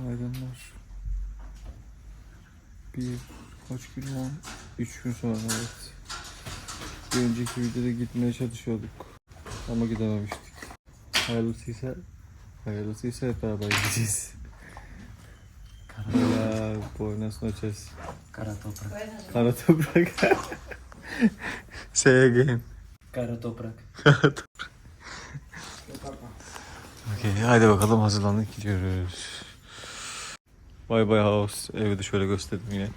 Günaydınlar. Bir kaç gün var? Üç gün sonra evet. Bir önceki videoda gitmeye çalışıyorduk. Ama gidememiştik. Hayırlısıysa Hayırlısıysa hep beraber gideceğiz. Ya buenas noches. Kara toprak. Kara toprak. Say again. Kara toprak. Okey hadi bakalım hazırlandık gidiyoruz. Bye bye house. Evi de şöyle gösterdim yine.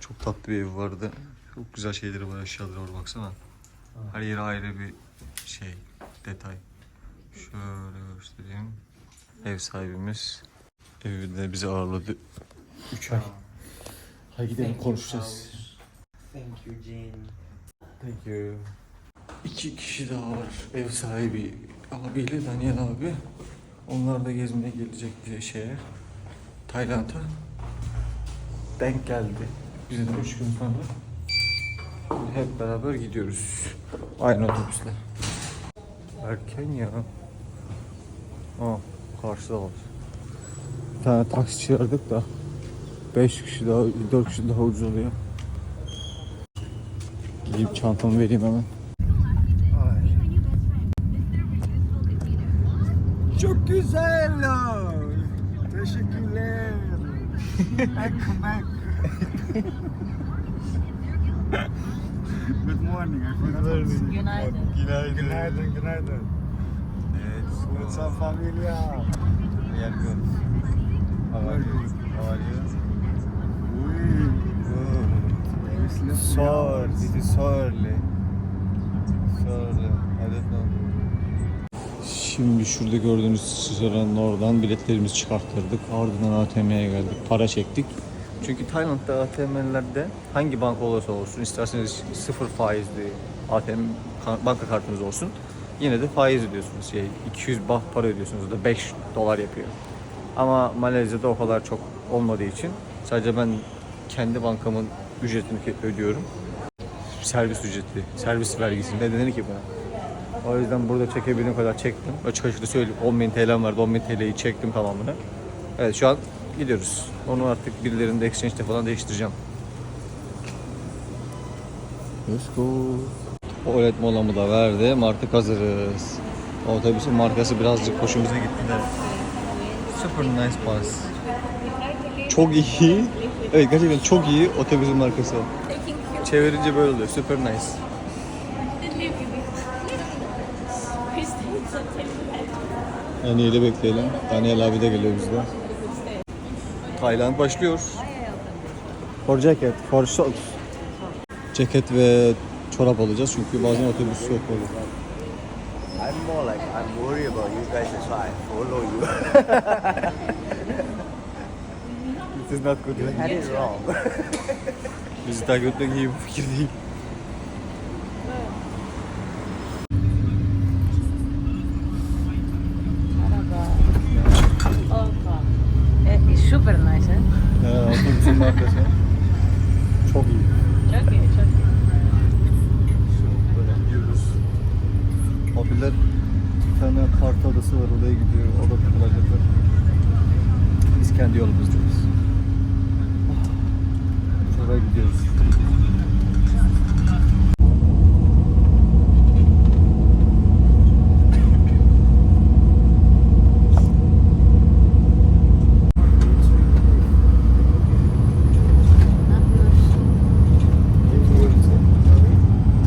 Çok tatlı bir ev vardı. Çok güzel şeyleri var eşyaları var baksana. Her yeri ayrı bir şey, detay. Şöyle göstereyim. Ev sahibimiz evinde bizi ağırladı. 3 ay. Hadi gidelim konuşacağız. Thank you Jane. Thank you. İki kişi daha var. Ev sahibi abiyle Daniel abi. Onlar da gezmeye gelecek diye şeye. Tayland'a. Denk geldi. Bize de üç gün sonra. Hep beraber gidiyoruz. Aynı otobüsle. Erken ya. Aa, karşıda var. Bir tane taksi çağırdık da 5 kişi daha, 4 kişi daha ucuz oluyor. Gidip çantamı vereyim hemen. Çok güzel. Teşekkürler. Ekmek. Good morning. I forgot to say. Günaydın. Günaydın. Günaydın, günaydın. Evet. What's up familia? We are good. How are you? How are you? Uy. Good. So early. It is so early. So early. Şimdi şurada gördüğünüz sıranın oradan biletlerimizi çıkarttırdık. Ardından ATM'ye geldik. Para çektik. Çünkü Tayland'da ATM'lerde hangi banka olursa olsun isterseniz sıfır faizli ATM ka- banka kartınız olsun. Yine de faiz ödüyorsunuz. Şey, 200 baht para ödüyorsunuz. Da 5 dolar yapıyor. Ama Malezya'da o kadar çok olmadığı için sadece ben kendi bankamın ücretini ödüyorum. Servis ücreti, servis vergisi ne denir ki buna? O yüzden burada çekebildiğim kadar çektim. Açık açık da söyleyeyim 10.000 TL'm vardı 10.000 TL'yi çektim tamamını. Evet şu an gidiyoruz. Onu artık birilerinde exchange'de falan değiştireceğim. Let's go. Tuvalet molamı da verdim. Artık hazırız. Otobüsün markası birazcık hoşumuza gitti de. Super nice bus. Çok iyi. Evet gerçekten çok iyi otobüsün markası. Çevirince böyle oluyor. Super nice. En iyi bekleyelim. Daniel abi de geliyor bizde. Tayland başlıyor. For jacket, for shorts. Ceket ve çorap alacağız çünkü bazen otobüs yok oluyor. I'm more like I'm worried about you guys, that's why I follow you. This is not good. you had it wrong. Bizi takip etmek iyi bir fikir değil. Merhaba. Opa. Eh, it's super nice, eh? Otobüsün markası. Çok iyi. Çok iyi, çok iyi. Böyle gidiyoruz. Abiler bir tane kart adası var oraya gidiyor. O da takılacaklar. Biz kendi yolumuzdayız. Sonra gidiyoruz. Ne yapıyorsun?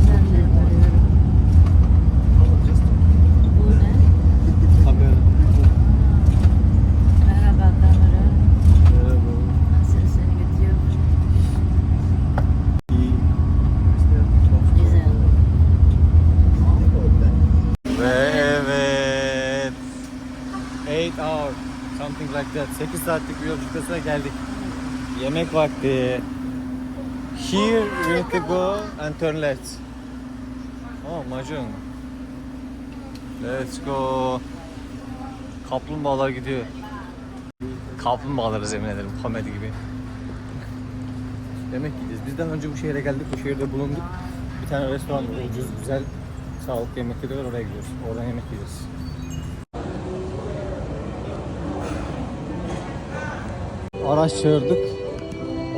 Ben de yapıyorum. Bu ne? Kamera. Merhaba kamera. Merhaba. Nasıl seni gidiyor? İyi. Güzel. Ve evet. 8 hour. That. 8 saatlik bir yolculukta geldik. Yemek vakti. Here we need to go and turn left. Oh, macun. Let's go. Kaplumbağalar gidiyor. Kaplumbağaları yemin ederim. Komedi gibi. Yemek yiyeceğiz. Biz daha önce bu şehre geldik. Bu şehirde bulunduk. Bir tane restoran var. Ucuz, güzel, sağlıklı yemekleri var. Oraya gidiyoruz. Oradan yemek yiyeceğiz. Araç çağırdık.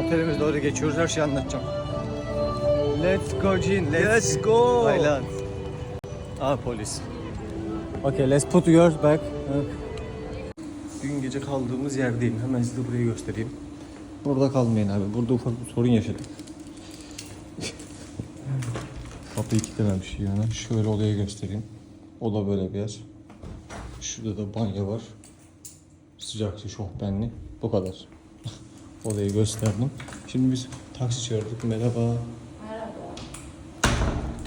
Otelimize doğru geçiyoruz. Her şeyi anlatacağım. Let's go Jin. Let's, go. Thailand. Aa polis. Okay, let's put yours back. Dün gece kaldığımız yerdeyim. Hemen size burayı göstereyim. Burada kalmayın abi. Burada ufak bir sorun yaşadık. Kapıyı kilitlememiş yani. Şöyle odayı göstereyim. Oda böyle bir yer. Şurada da banyo var. Sıcak su, şofbenli. Bu kadar. Odayı gösterdim. Şimdi biz taksi çağırdık. Merhaba.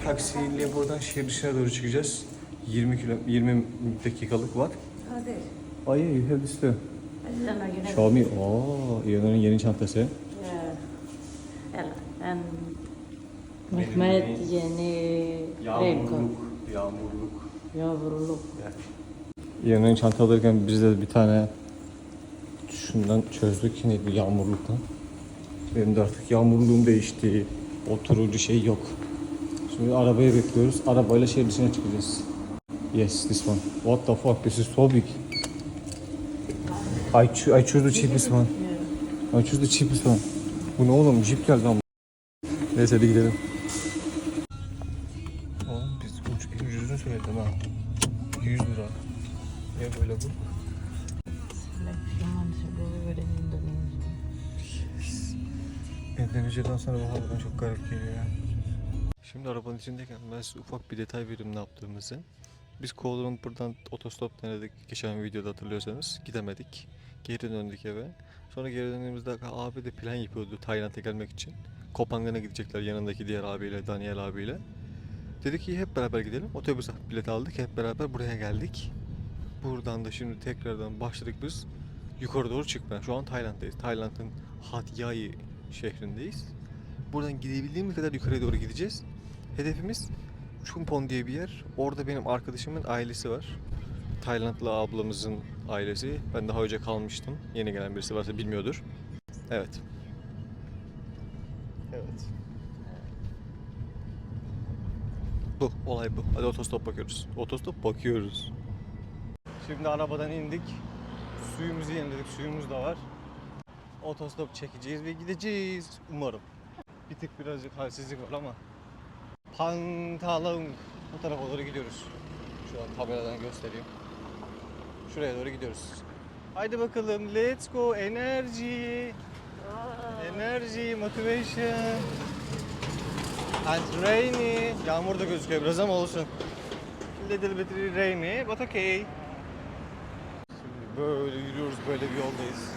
Taksiyle buradan şehir dışına doğru çıkacağız. 20 kilo 20 dakikalık var. Hadi. Ay you have this too. Xiaomi. Aa, İran'ın yeni çantası. Ela. En Mehmet yeni raincoat. Yağmurluk. Yavruluk. İran'ın çanta alırken biz de bir tane şundan çözdük. Neydi yağmurluktan. Benim de artık yağmurluğum değişti. Oturucu şey yok. Şimdi arabayı bekliyoruz. Arabayla şehir dışına çıkacağız. Yes, this one. What the fuck? This is so big. I, cho- I choose the cheapest one. I choose the cheapest one. Bu ne oğlum? Jeep geldi ama. Neyse hadi gidelim. Oğlum biz ucuzunu söyledim ha. 100 lira. Ya böyle bu? Endonezya'dan sonra bu havadan çok garip geliyor ya. Şimdi arabanın içindeyken ben size ufak bir detay vereyim ne yaptığımızı. Biz Kuala Lumpur'dan otostop denedik geçen videoda hatırlıyorsanız. Gidemedik. Geri döndük eve. Sonra geri döndüğümüzde abi de plan yapıyordu Tayland'a gelmek için. Kopangan'a gidecekler yanındaki diğer abiyle, Daniel abiyle. Dedik ki hep beraber gidelim. Otobüs bilet aldık. Hep beraber buraya geldik. Buradan da şimdi tekrardan başladık biz. Yukarı doğru çıkmaya. Şu an Tayland'dayız. Tayland'ın Hat Yai şehrindeyiz. Buradan gidebildiğimiz kadar yukarıya doğru gideceğiz. Hedefimiz Chumpon diye bir yer. Orada benim arkadaşımın ailesi var. Taylandlı ablamızın ailesi. Ben daha önce kalmıştım. Yeni gelen birisi varsa bilmiyordur. Evet. Evet. Bu, olay bu. Hadi otostop bakıyoruz. Otostop bakıyoruz. Şimdi arabadan indik. Suyumuzu yeniledik. Suyumuz da var. Otostop çekeceğiz ve gideceğiz. Umarım. Bir tık birazcık halsizlik var ama. Pantalon. Bu tarafa doğru gidiyoruz. Şu an tabeladan göstereyim. Şuraya doğru gidiyoruz. Haydi bakalım. Let's go. Enerji. Enerji, motivation. And rainy. Yağmur da gözüküyor biraz ama olsun. Little bit rainy, but okay. Şimdi böyle yürüyoruz, böyle bir yoldayız.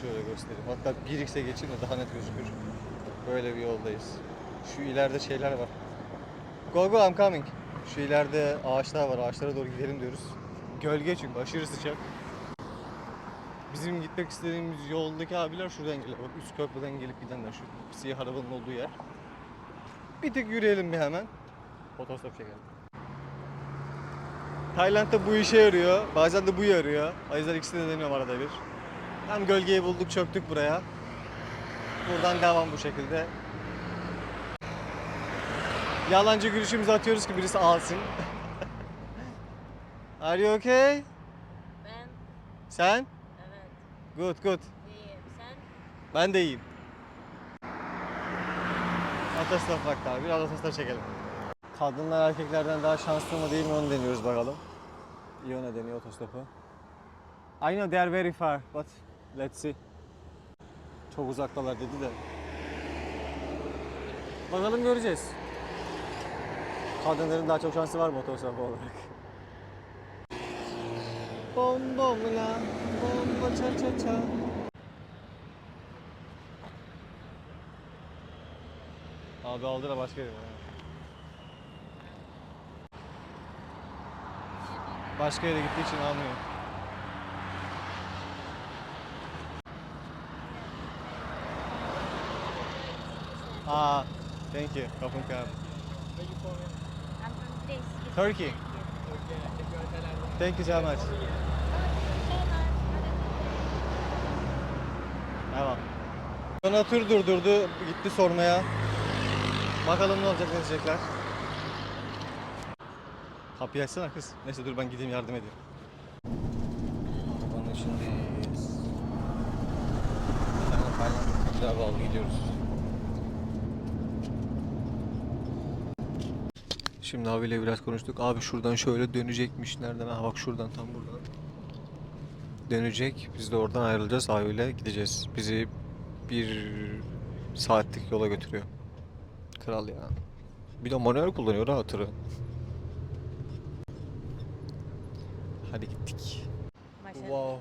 Şöyle göstereyim. Hatta 1x'e geçeyim de daha net gözükür. Böyle bir yoldayız. Şu ileride şeyler var. Go go I'm coming. Şu ileride ağaçlar var. Ağaçlara doğru gidelim diyoruz. Gölge çünkü aşırı sıcak. Bizim gitmek istediğimiz yoldaki abiler şuradan geliyor. Bak üst köprüden gelip gidenler şu siyah arabanın olduğu yer. Bir tık yürüyelim bir hemen. Otostop çekelim. Tayland'da bu işe yarıyor. Bazen de bu yarıyor. O yüzden ikisini de deniyorum arada bir. Hem gölgeyi bulduk çöktük buraya. Buradan devam bu şekilde. Yalancı gülüşümüzü atıyoruz ki birisi alsın. Are you okay? Ben Sen? evet Good good. iyiyim. Sen? Ben de iyiyim. Otostop vakti abi. Biraz otostop çekelim. Kadınlar erkeklerden daha şanslı mı değil mi onu deniyoruz bakalım. İona deniyor otostopu. I know they are very far but let's see. Çok uzaktalar dedi de. Bakalım göreceğiz. Kadınların daha çok şansı var otostop olarak? Bom bom la, bom ça ça ça. Abi aldı da başka yere. Başka yere gittiği için almıyor. Aa, thank you. Kapın kağıt. I'm from this. Turkey. Thank you so much. Tamam. Sonra tur durdurdu, gitti sormaya. Bakalım ne olacak, ne diyecekler. Kapıyı açsana kız. Neyse dur ben gideyim yardım edeyim. Arabanın içindeyiz. Araba aldı gidiyoruz. Şimdi abiyle biraz konuştuk. Abi şuradan şöyle dönecekmiş. Nereden? Ha bak şuradan tam buradan. Dönecek. Biz de oradan ayrılacağız. Abiyle gideceğiz. Bizi bir saatlik yola götürüyor. Kral ya. Bir de manuel kullanıyor ha tırı. Hadi gittik. Wow.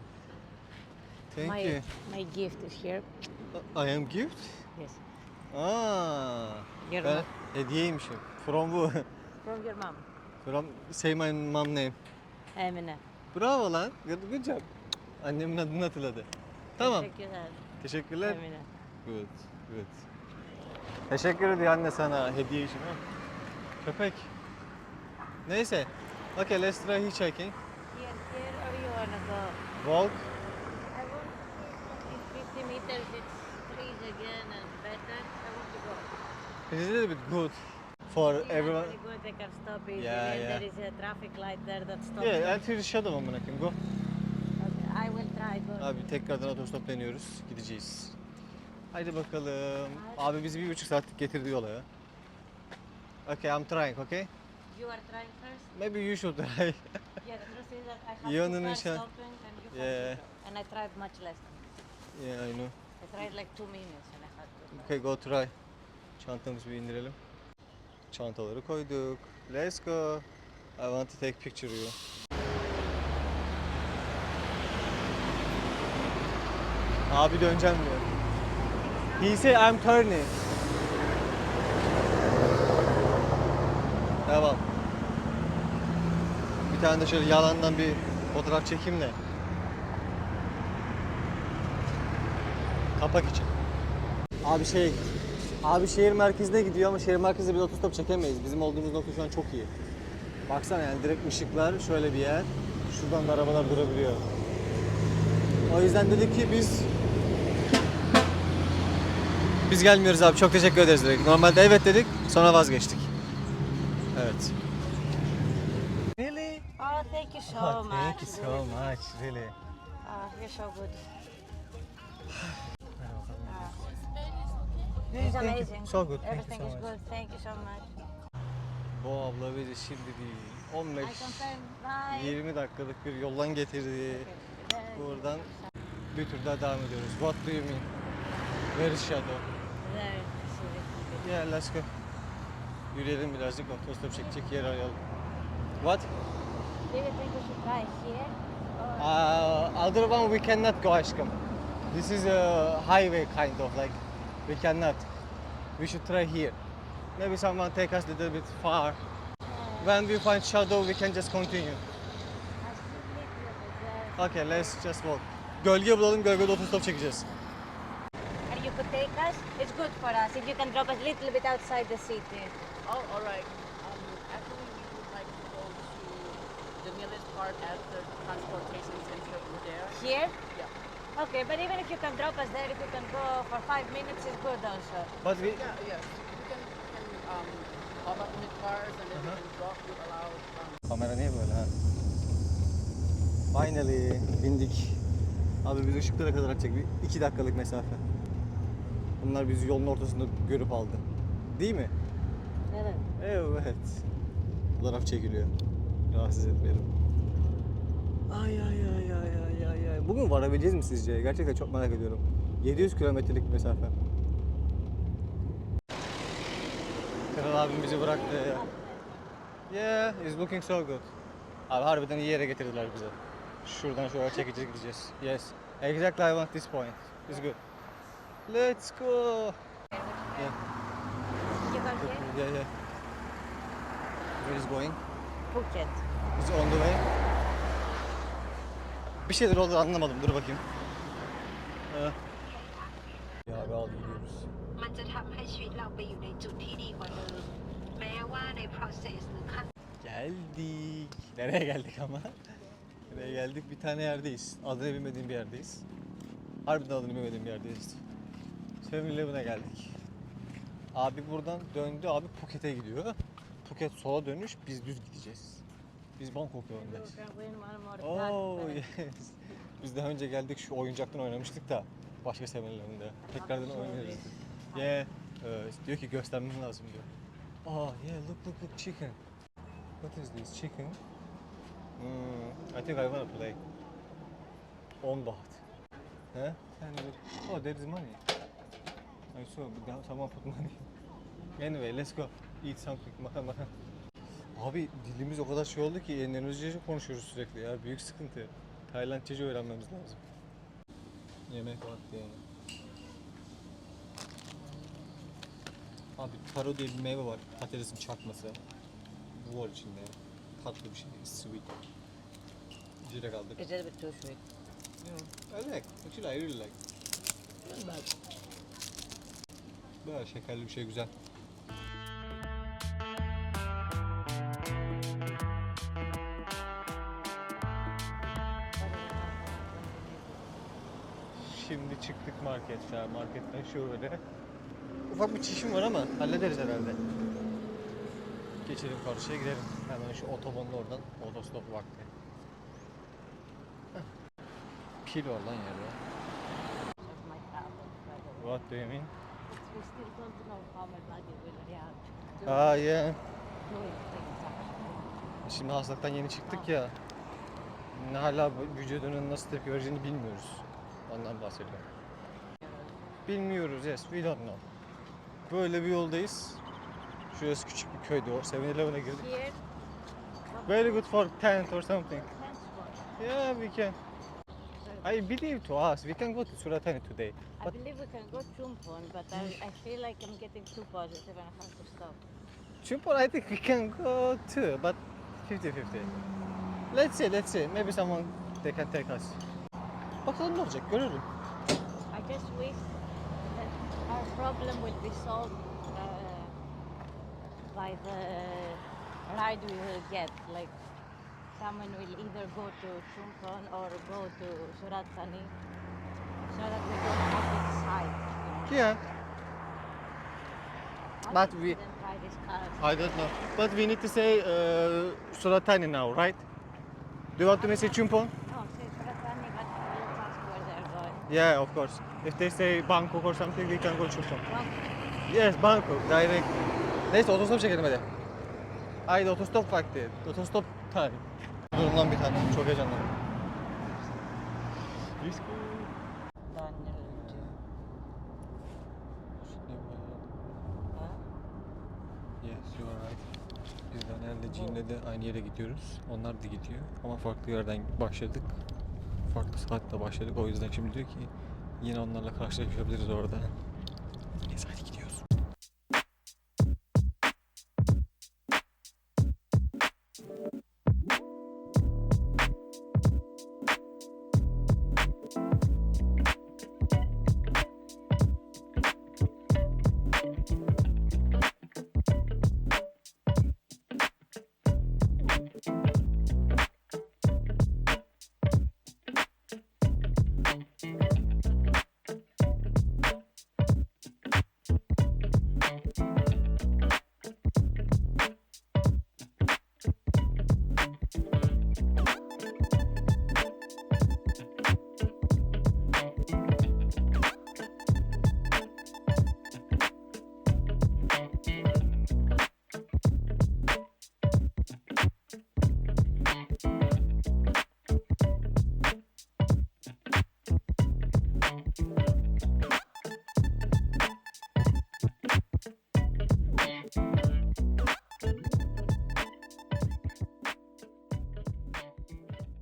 Thank my, you. my gift is here. I am gift. Yes. Aa. Your Ben hediyeymişim. From bu. From your mom. From say my mom name. Emine. Bravo lan. Good, good job. Annemin adını hatırladı. Tamam. Teşekkürler. Teşekkürler. Emine. Good. Good. Teşekkür ediyor anne sana hediye için ha. Köpek. Neyse. Okay, let's try hitchhiking. Here, here, or you wanna go? Walk. I want in 50 meters. It's trees again and better. I want to go. It's a little bit good for everyone. Very good. They can stop easily. Yeah, yeah. There is a traffic light there that stops. Yeah, until the shadow amına koyayım. Go. Okay, I will try. Go. Abi tekrardan otostop deniyoruz. Gideceğiz. Haydi bakalım. Abi bizi bir buçuk saatlik getirdi yola ya. Okay, I'm trying, okay? You are trying first. Maybe you should try. Yeah, the truth is that I have Yanının two cars and you have Yeah. And I tried much less. yeah, I know. I tried like two minutes and I had to. Okay, go try. Çantamızı bir indirelim. Çantaları koyduk. Let's go. I want to take picture you. Abi döneceğim diyor. He say I'm turning. Devam. Bir tane de şöyle yalandan bir fotoğraf çekeyim de. Kapak için. Abi şey, abi şehir merkezine gidiyor ama şehir merkezinde bir otostop çekemeyiz. Bizim olduğumuz nokta şu an çok iyi. Baksana yani direkt ışıklar şöyle bir yer. Şuradan da arabalar durabiliyor. O yüzden dedik ki biz biz gelmiyoruz abi. Çok teşekkür ederiz dedik. Normalde evet dedik. Sonra vazgeçtik. Evet. Really? Oh, thank you so Oh, much. thank you so much. Really. Oh, you're so good. It's thank you. amazing. So good. Thank you Everything so is much. good. Thank you so much. Bu abla bizi şimdi değil. 15 I confirm. Bye. 20 dakikalık bir yoldan getirdi. Okay. Buradan bir tur daha devam ediyoruz. What do you mean? Where is shadow? There. Yeah, let's go. Yürüyelim birazcık. Otostop çekecek yer arayalım. What? Do you think we should here? Or Uh, other one we cannot go aşkım. This is a highway kind of like we cannot. We should try here. Maybe someone take us a little bit far. When we find shadow we can just continue. I see little over there. Okay, let's just walk. Gölge bulalım, gölgede otostop çekeceğiz. And you could take us. It's good for us if you can drop us a little bit outside the city. Oh, all right. Um, actually, we would like to go to the nearest part at the transportation center over there. Here? Okay, but even if you can drop us there, if you can go for five minutes, it's good also. But we, Yeah, yes. You can, can um, hop up in the cars and then we can drop you allowed. Um, Kamera niye böyle ha? Finally bindik. Abi biz ışıklara kadar atacak bir iki dakikalık mesafe. Bunlar bizi yolun ortasında görüp aldı. Değil mi? Evet. Evet. Fotoğraf çekiliyor. Rahatsız etmeyelim. Ay ay ay ay ay. Bugün varabileceğiz mi sizce? Gerçekten çok merak ediyorum. 700 kilometrelik bir mesafe. Kral abim bizi bıraktı. Yeah, it's looking so good. Abi harbiden iyi yere getirdiler bizi. Şuradan şöyle çekeceğiz gideceğiz. Yes. Exactly I want this point. It's good. Let's go. Yeah, yeah, yeah. Where is going? Phuket. Is on the way. Bir şeyler oldu anlamadım. Dur bakayım. Ee, Ya abi al gidiyoruz. มันจะทำให้ชีวิตเราไปอยู่ในจุดที่ดีกว่าเดิม แม้ว่าใน process หรือขั้น Geldik. Nereye geldik ama? Nereye geldik? Bir tane yerdeyiz. Adını bilmediğim bir yerdeyiz. Harbiden adını bilmediğim bir yerdeyiz. 7-Eleven'a geldik. Abi buradan döndü. Abi Phuket'e gidiyor. Phuket sola dönüş. Biz düz gideceğiz. Biz Bangkok yolundayız. Oh tag. yes. Biz daha önce geldik şu oyuncaktan oynamıştık da Başka 7-Eleven'de. Tekrardan oynarız. Yeah. Ee, diyor ki göstermen lazım diyor. Oh yeah look look look chicken. What is this chicken? Hmm, I think I wanna play. 10 baht. He? Yani oh there is money. I saw someone put money. Anyway let's go. Eat something. Makan makan. Abi dilimiz o kadar şey oldu ki Endonezyaca konuşuyoruz sürekli ya. Büyük sıkıntı. Taylandçece öğrenmemiz lazım. Yemek vakti yani. Abi taro diye bir meyve var. Patatesin çakması. Bu var içinde. Tatlı bir şey. Sweet. Direkt aldık. It's a little bit too sweet. Yeah, I like. Actually I really like. Not bad. Böyle şekerli bir şey güzel. Çıktık marketten, marketten şöyle. Ufak bir çişim var ama hallederiz herhalde. Geçelim karşıya gidelim. Hemen şu otobanın oradan otostop vakti. Pil var lan yerde. What do you mean? Ah yeah. Şimdi hastalıktan yeni çıktık ya. Ne hala vücudunun nasıl tepki vereceğini bilmiyoruz. Ondan bahsediyorum. Bilmiyoruz yes we don't know. Böyle bir yoldayız. Şurası küçük bir köydü o. 7-Eleven'e girdik. Here, Very good for tent or something. Yeah we can. I believe to us we can go to Suratani today. I But believe we can go Chumpon, but I, I feel like I'm getting too positive and I have to stop. Chumpon I think we can go too but 50-50. Let's see let's see. Maybe someone they can take us. Bakalım ne olacak görelim. I just wish our problem will be solved uh, by the ride we will get. Like someone will either go to Chumpon or go to Surat Thani so that we don't have to decide. You know? Yeah. But we- try this car? I don't know. But we need to say uh, Suratani now, right? Do you want to say Chumpon? No, say Suratani, but let's ask where they're going. Yeah, of course. If they say Bangkok or something, we can go. Well, Yes, Bangkok, direct. Neyse otostop çekelim hadi. Haydi otostop vakti. Otostop time. Durun lan bir tane. Çok heyecanlandım. Let's go. Daniel, huh? Yes, you are right. Biz Daniel'le Jean'le de aynı yere gidiyoruz. Onlar da gidiyor. Ama farklı yerden başladık. Farklı saatte başladık. O yüzden şimdi diyor ki yine onlarla karşılaşabiliriz orada. Neyse hadi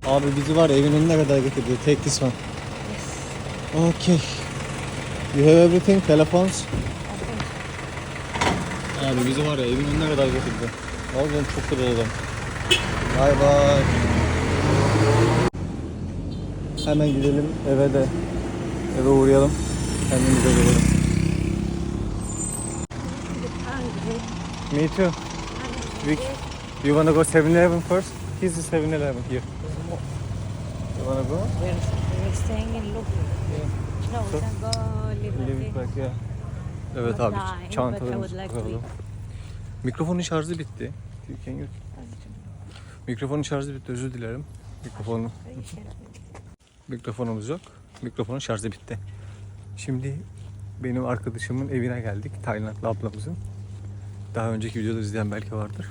Abi bizi var ya evin önüne kadar getirdi. Take this one. Okay. You have everything? Telephones? Abi bizi var ya evin önüne kadar getirdi. Oğlum çok kırıldım. Bay bay. Hemen gidelim eve de eve uğrayalım. Kendimize gelelim. Me too. We, you wanna go 7-Eleven first? Here's the 7-Eleven here. Go? We're, we're staying in Lubu. No, we can go yeah. Evet abi çantalarımızı like koyalım. Mikrofonun şarjı bitti. Mikrofonun şarjı bitti özür dilerim. Mikrofonu, mikrofonumuz yok. Mikrofonun şarjı bitti. Şimdi benim arkadaşımın evine geldik. Taylandlı ablamızın. Daha önceki videoları izleyen belki vardır.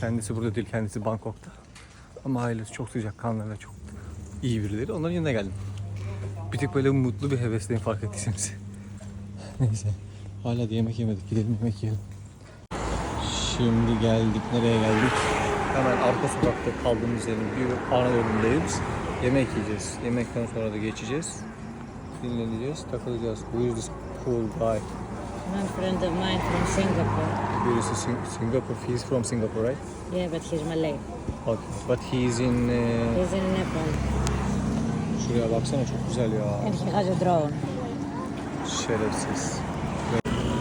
Kendisi burada değil, kendisi Bangkok'ta. Ama ailesi çok sıcak kanlı ve çok iyi birileri. Onların yanına geldim. Bir tık böyle mutlu bir hevesliyim fark ettiyseniz. Neyse. Hala da yemek yemedik. Gidelim yemek yiyelim. Şimdi geldik. Nereye geldik? Hemen arka sokakta kaldığımız yerin bir ana yolundayız. Yemek yiyeceğiz. Yemekten sonra da geçeceğiz. Dinleneceğiz, takılacağız. Who is this cool guy? One friend of mine from Singapore. Birisi Sing- Singapore. He's from Singapore, right? Yeah, but he's Malay. Okay. But he's in... uh, He's in Nepal. Şuraya baksana çok güzel ya. Şerefsiz.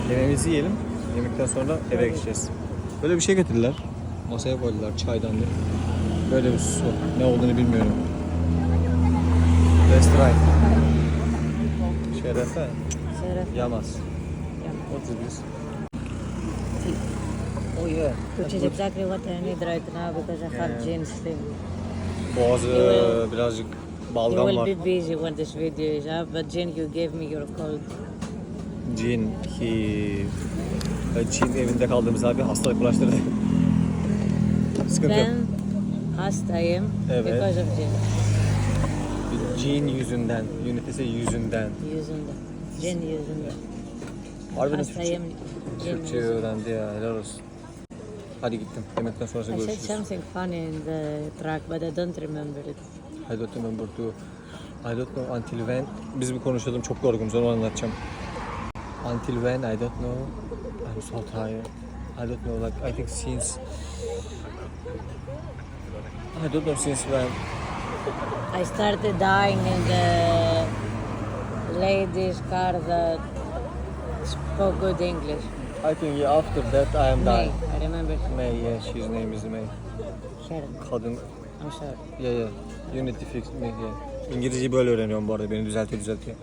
Yemeğimizi yiyelim. Yemekten sonra eve geçeceğiz. Böyle bir şey getirdiler. Masaya koydular çaydanlık. Böyle bir su. Ne olduğunu bilmiyorum. Let's try. Şerefe. Serif. Yamaz. Yamaz. Oh yeah. Which is exactly what I need right now because I have jeans thing. Boğazı will- birazcık You balgam will var. be busy when this video is up, but Jen, you gave me your cold. Cin, hi... Çin evinde kaldığımız abi hastalık bulaştırdı. Sıkıntı yok. Ben hastayım Evet. because of Jen. Cin yüzünden, yönetisi yüzünden. Yüzünden. Jen yüzünden. Harbiden Türkçe, Hastayım. Türkçe yüzünden. öğrendi ya, helal olsun. Hadi gittim, yemekten sonrası I said görüşürüz. something funny in the track, but I don't remember it. I don't remember to... I don't know until when... Biz bir konuşalım, çok yorgunuz, onu anlatacağım. Until when, I don't know. I'm so tired. I don't know, like, I think since... I don't know since when... I started dying in the ladies' car that spoke good English. I think yeah, after that I am May, dying. I remember May, yeah, his name is May. Sharon. Kadın, I'm. Ya ya. Unity fix me here. İngilizceyi böyle öğreniyorum bu arada. Beni düzeltiyor düzeltiyor.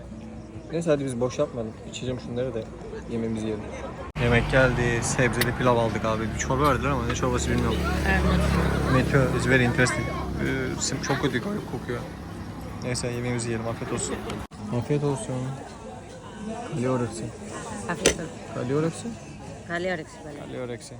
Neyse hadi biz boş yapmadık. İçeceğim şunları da yemeğimizi yiyelim. Yemek geldi. Sebzeli pilav aldık abi. Bir çorba verdiler ama ne çorbası bilmiyorum. Evet. Meteor is very interesting. Ee, çok kötü kokuyor. Neyse yemeğimizi yiyelim. Afiyet olsun. Afiyet olsun. Kalioreksi. Afiyet olsun. Kalioreksi. Kalioreksi. Kalioreksi.